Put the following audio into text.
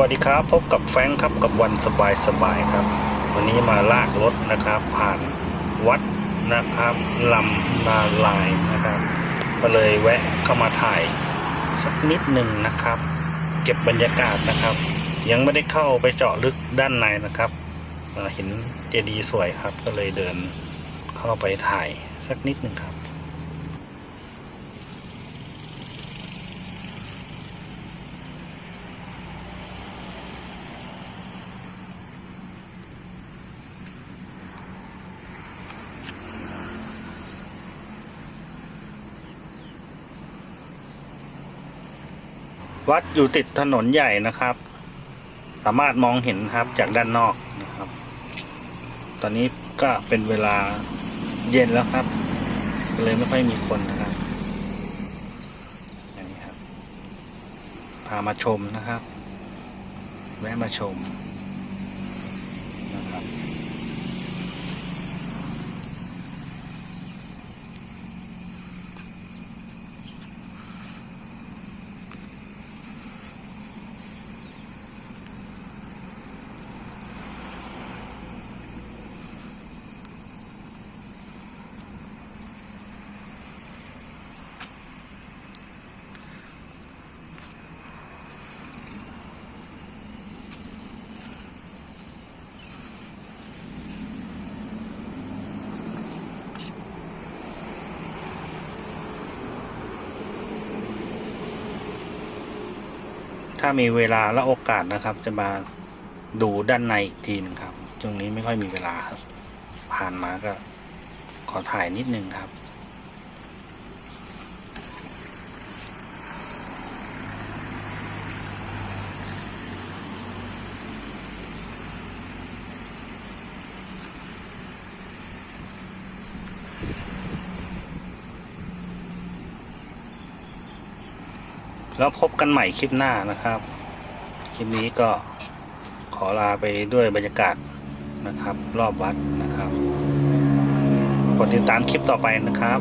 วัสดีครับ พบกับแฟงครับกับวันสบายสบายครับ วันนี้มาลากรถนะครับ ผ่านวัดนะครับลำนาลายนะครับ ก็เลยแวะเข้ามาถ่ายสักนิดหนึ่งนะครับ เก็บบรรยากาศนะครับ ยังไม่ได้เข้าไปเจาะลึกด้านในนะครับเห็นเจดีย์สวยครับ ก็เลยเดินเข้าไปถ่ายสักนิดหนึ่งครับ วัดอยู่ติดถนนใหญ่นะครับ สามารถมองเห็นครับจากด้านนอกนะครับ ตอนนี้ก็เป็นเวลาเย็นแล้วครับเลยไม่ค่อยมีคนนะครับอย่างนี้ครับ พามาชมนะครับ แวะมาชมนะครับ ถ้ามีเวลาและโอกาสนะครับ จะมาดูด้านในอีกทีนึงครับช่วงนี้ไม่ค่อยมีเวลาครับ ผ่านมาก็ขอถ่ายนิดนึงครับ แล้วพบกันใหม่คลิปหน้านะครับ คลิปนี้ก็ขอลาไปด้วยบรรยากาศนะครับ รอบวัดนะครับ กดติดตามคลิปต่อไปนะครับ